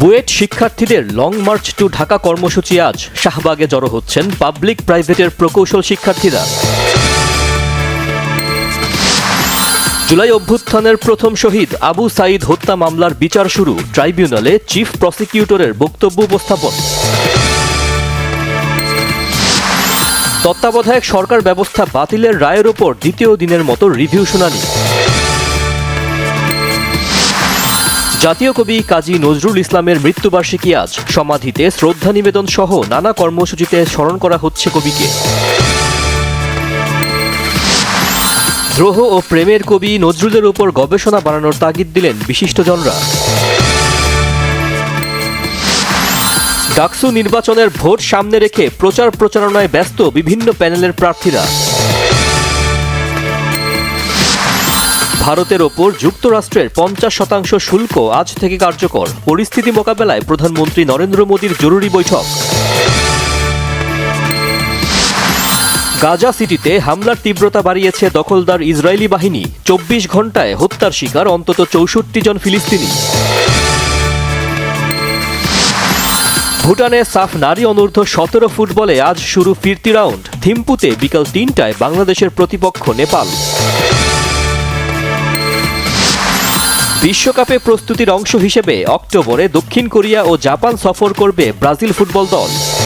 বুয়েট শিক্ষার্থীদের long March two Dhaka কর্মসূচি আজ। শাহবাগে জড়ো হচ্ছেন পাবলিক প্রাইভেটের প্রকৌশল শিক্ষার্থীরা। জুলাই অভ্যুত্থানের প্রথম শহীদ আবু সাইদ হত্যা মামলার বিচার শুরু। ট্রাইব্যুনালে চিফ প্রসিকিউটরের বক্তব্য উপস্থাপন। তত্ত্বাবধায়ক সরকার ব্যবস্থা বাতিলের রায়ের ওপর দ্বিতীয় দিনের মতো রিভিউ শুনানি। জাতীয় কবি কাজী নজরুল ইসলামের মৃত্যুবার্ষিকী আজ। সমাধিতে শ্রদ্ধা নিবেদন সহ নানা কর্মসূচিতে স্মরণ করা হচ্ছে কবিকে। দ্রোহ ও প্রেমের কবি নজরুলের উপর গবেষণা বানানোর তাগিদ দিলেন বিশিষ্টজনরা ডাকসু নির্বাচনের ভোট সামনে রেখে প্রচার প্রচারণায় ব্যস্ত বিভিন্ন প্যানেলের প্রার্থীরা। ভারতের ওপর যুক্তরাষ্ট্রের পঞ্চাশ শতাংশ শুল্ক আজ থেকে কার্যকর। পরিস্থিতি মোকাবেলায় প্রধানমন্ত্রী নরেন্দ্র মোদীর জরুরি বৈঠক। গাজা সিটিতে হামলার তীব্রতা বাড়িয়েছে দখলদার ইসরায়েলি বাহিনী। চব্বিশ ঘন্টায় হত্যার শিকার অন্তত চৌষট্টি জন ফিলিস্তিনি। ভুটানে সাফ নারী অনূর্ধ্ব সতেরো ফুটবলে আজ শুরু ফিরতি রাউন্ড। থিম্পুতে বিকাল তিনটায় বাংলাদেশের প্রতিপক্ষ নেপাল। বিশ্বকাপে প্রস্তুতির অংশ হিসেবে অক্টোবরে দক্ষিণ কোরিয়া ও জাপান সফর করবে ব্রাজিল ফুটবল দল।